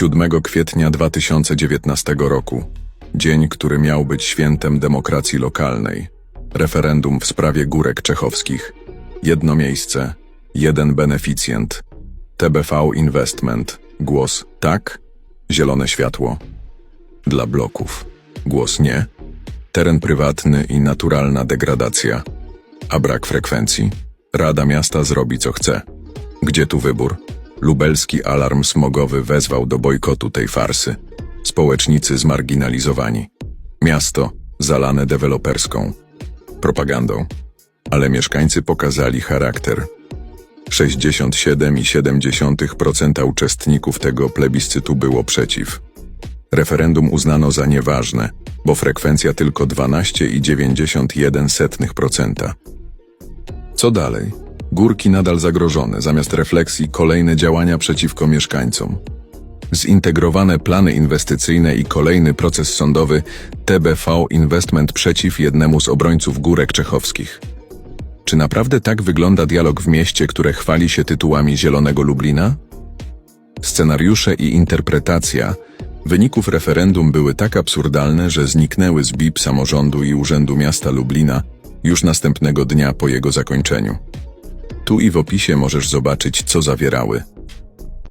7 kwietnia 2019 roku, dzień, który miał być świętem demokracji lokalnej. Referendum w sprawie górek czechowskich. Jedno miejsce, jeden beneficjent. TBV Investment. Głos tak, zielone światło. Dla bloków. Głos nie. Teren prywatny i naturalna degradacja. A brak frekwencji? Rada Miasta zrobi co chce. Gdzie tu wybór? Lubelski alarm smogowy wezwał do bojkotu tej farsy. Społecznicy zmarginalizowani. Miasto zalane deweloperską propagandą. Ale mieszkańcy pokazali charakter. 67,7% uczestników tego plebiscytu było przeciw. Referendum uznano za nieważne, bo frekwencja tylko 12,91%. Co dalej? Górki nadal zagrożone, zamiast refleksji kolejne działania przeciwko mieszkańcom. Zintegrowane plany inwestycyjne i kolejny proces sądowy TBV Investment przeciw jednemu z obrońców górek czechowskich. Czy naprawdę tak wygląda dialog w mieście, które chwali się tytułami Zielonego Lublina? Scenariusze i interpretacja wyników referendum były tak absurdalne, że zniknęły z BIP samorządu i Urzędu Miasta Lublina już następnego dnia po jego zakończeniu. Tu i w opisie możesz zobaczyć, co zawierały.